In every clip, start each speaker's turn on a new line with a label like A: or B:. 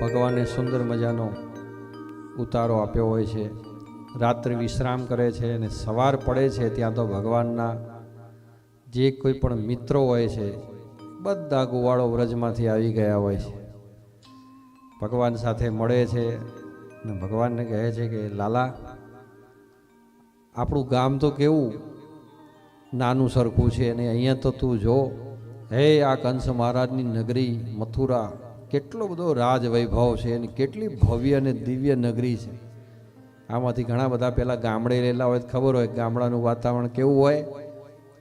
A: ભગવાને સુંદર મજાનો ઉતારો આપ્યો હોય છે. રાત્રે વિશ્રામ કરે છે અને સવાર પડે છે ત્યાં તો ભગવાનના જે કોઈ પણ મિત્રો હોય છે, બધા ગુવાળો વ્રજમાંથી આવી ગયા હોય છે. ભગવાન સાથે મળે છે અને ભગવાનને કહે છે કે, લાલા, આપણું ગામ તો કેવું નાનું સરખું છે અને અહીંયા તો તું જો. હે આ કંસ મહારાજની નગરી મથુરા કેટલો બધો રાજવૈભવ છે અને કેટલી ભવ્ય અને દિવ્ય નગરી છે. આમાંથી ઘણા બધા પહેલાં ગામડે રહેલા હોય ખબર હોય ગામડાનું વાતાવરણ કેવું હોય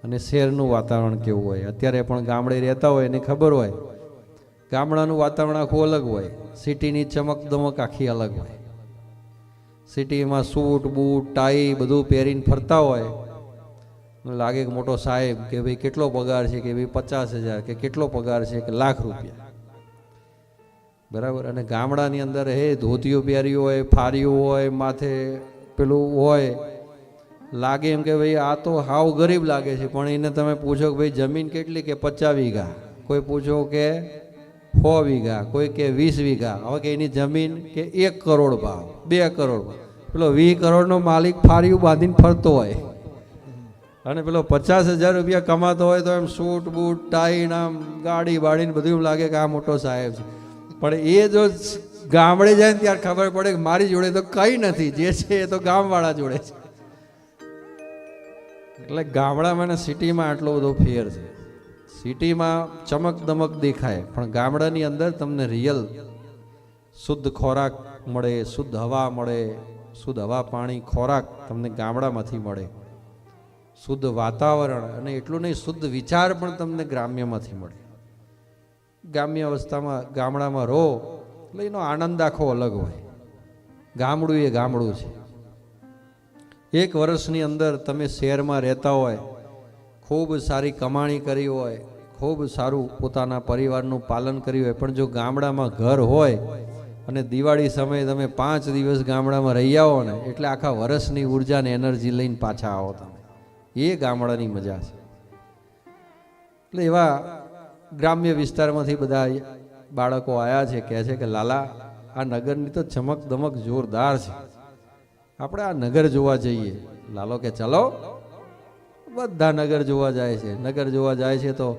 A: અને શહેરનું વાતાવરણ કેવું હોય. અત્યારે પણ ગામડે રહેતા હોય એને ખબર હોય. ગામડાનું વાતાવરણ આખું અલગ હોય. સિટીની ચમક દમક આખી અલગ હોય. સિટીમાં સૂટ, બૂટ, ટાઈ બધું પહેરીને ફરતા હોય. લાગે કે મોટો સાહેબ કે ભાઈ કેટલો પગાર છે, કે ભાઈ પચાસ હજાર, કે કેટલો પગાર છે, કે લાખ રૂપિયા. બરાબર? અને ગામડાની અંદર, હે, ધોતીઓ પહેરી હોય ફારીઓ હોય, માથે પેલું હોય, લાગે એમ કે ભાઈ આ તો હાવ ગરીબ લાગે છે, પણ એને તમે પૂછો કે ભાઈ જમીન કેટલી કે પચાસ વીઘા? કોઈ પૂછો કે સો વીઘા, કોઈ કે વીસ વીઘા. હવે કે એની જમીન કે એક કરોડ ભાવ, બે કરોડ ભાવ. પેલો વીસ કરોડનો માલિક ફારીયું બાંધીને ફરતો હોય. અને પેલો પચાસ હજાર રૂપિયા કમાતો હોય તો એમ સૂટ બૂટ ટાઈન આમ ગાડી બાડીને બધું એમ લાગે કે આ મોટો સાહેબ છે. પણ એ જો ગામડે જાય ને ત્યારે ખબર પડે કે મારી જોડે તો કંઈ નથી. જે છે એ તો ગામવાળા જોડે છે. એટલે ગામડામાં અને સિટીમાં આટલો બધો ફેર છે. સિટીમાં ચમક દમક દેખાય, પણ ગામડાની અંદર તમને રિયલ શુદ્ધ ખોરાક મળે, શુદ્ધ હવા મળે, શુદ્ધ હવા પાણી ખોરાક તમને ગામડામાંથી મળે. શુદ્ધ વાતાવરણ અને એટલું નહીં, શુદ્ધ વિચાર પણ તમને ગ્રામ્યમાંથી મળે. ગ્રામ્ય અવસ્થામાં ગામડામાં રહો, એટલે એનો આનંદ આખો અલગ હોય. ગામડું એ ગામડું છે. એક વર્ષની અંદર તમે શહેરમાં રહેતા હોય, ખૂબ સારી કમાણી કરી હોય, ખૂબ સારું પોતાના પરિવારનું પાલન કર્યું હોય, પણ જો ગામડામાં ઘર હોય અને દિવાળી સમયે તમે પાંચ દિવસ ગામડામાં રહી આવો ને, એટલે આખા વર્ષની ઊર્જા ને એનર્જી લઈને પાછા આવો તમે. એ ગામડાની મજા છે. એટલે એવા ગ્રામ્ય વિસ્તારમાંથી બધા બાળકો આવ્યા છે, કહે છે કે, લાલા, આ નગરની તો ચમક દમક જોરદાર છે. આપણે આ નગર જોવા જઈએ. લાલો કે, ચલો. બધા નગર જોવા જાય છે. નગર જોવા જાય છે તો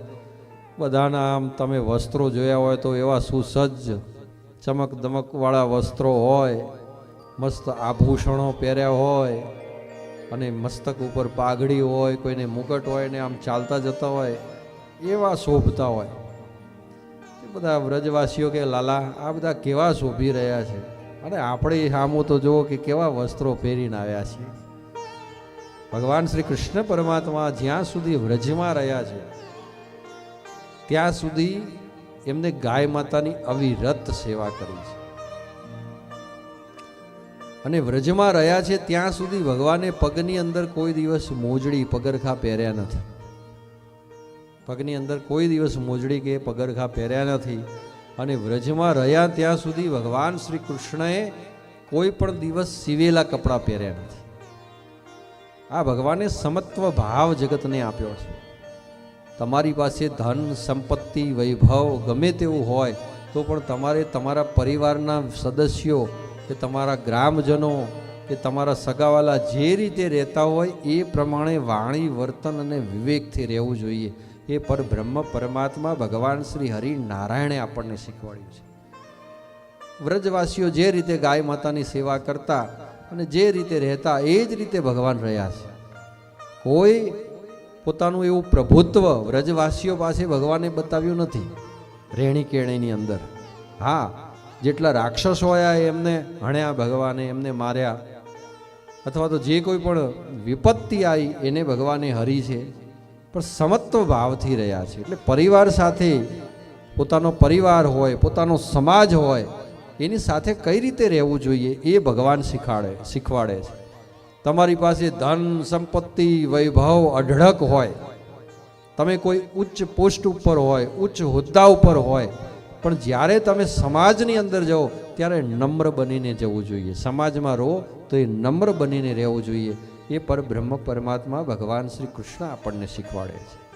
A: બધાના આમ તમે વસ્ત્રો જોયા હોય તો એવા સુસજ્જ ચમક દમકવાળા વસ્ત્રો હોય, મસ્ત આભૂષણો પહેર્યા હોય અને મસ્તક ઉપર પાઘડી હોય, કોઈને મુકટ હોય ને આમ ચાલતા જતા હોય એવા શોભતા હોય. બધા વ્રજવાસીઓ કે, લાલા, આ બધા કેવા શોભી રહ્યા છે? અને આપણે સામું તો જુઓ કે કેવા વસ્ત્રો પહેરીને આવ્યા છીએ. ભગવાન શ્રી કૃષ્ણ પરમાત્મા જ્યાં સુધી વ્રજમાં રહ્યા છે, ત્યાં સુધી એમને ગાય માતાની અવિરત સેવા કરી છે. અને વ્રજમાં રહ્યા છે ત્યાં સુધી ભગવાને પગની અંદર કોઈ દિવસ મોજડી પગરખા પહેર્યા નથી. પગની અંદર કોઈ દિવસ મોજડી કે પગરખા પહેર્યા નથી અને વ્રજમાં રહ્યા ત્યાં સુધી ભગવાન શ્રી કૃષ્ણએ કોઈ પણ દિવસ સીવેલા કપડાં પહેર્યા નથી. આ ભગવાને સમત્વ ભાવ જગતને આપ્યો છે. તમારી પાસે ધન, સંપત્તિ, વૈભવ ગમે તેવું હોય તો પણ તમારે તમારા પરિવારના સદસ્યો કે તમારા ગ્રામજનો કે તમારા સગાવાલા જે રીતે રહેતા હોય એ પ્રમાણે વાણી, વર્તન અને વિવેકથી રહેવું જોઈએ. એ પર બ્રહ્મ પરમાત્મા ભગવાન શ્રી હરિ નારાયણે આપણને શીખવાડ્યું છે. વ્રજવાસીઓ જે રીતે ગાય માતાની સેવા કરતા અને જે રીતે રહેતા એ જ રીતે ભગવાન રહ્યા છે. કોઈ પોતાનું એવું પ્રભુત્વ વ્રજવાસીઓ પાસે ભગવાને બતાવ્યું નથી. રહેણી કેણીની અંદર. હા, જેટલા રાક્ષસો આવ્યા એમને હણ્યા, ભગવાને એમને માર્યા. અથવા તો જે કોઈ પણ વિપત્તિ આવી એને ભગવાને હરી છે. પણ સમત્વ ભાવથી રહ્યા છે. એટલે પરિવાર સાથે પોતાનો પરિવાર હોય, પોતાનો સમાજ હોય, એની સાથે કઈ રીતે રહેવું જોઈએ એ ભગવાન શીખવાડે શીખવાડે છે. તમારી પાસે ધન, સંપત્તિ, વૈભવ, અઢળક હોય, તમે કોઈ ઉચ્ચ પોસ્ટ ઉપર હોય, ઉચ્ચ હોદ્દા ઉપર હોય, પણ જ્યારે તમે સમાજની અંદર જાઓ, ત્યારે નમ્ર બનીને જવું જોઈએ. સમાજમાં રહો તો એ નમ્ર બનીને રહેવું જોઈએ. એ પરબ્રહ્મ પરમાત્મા ભગવાન શ્રી કૃષ્ણ આપણને શીખવાડે છે.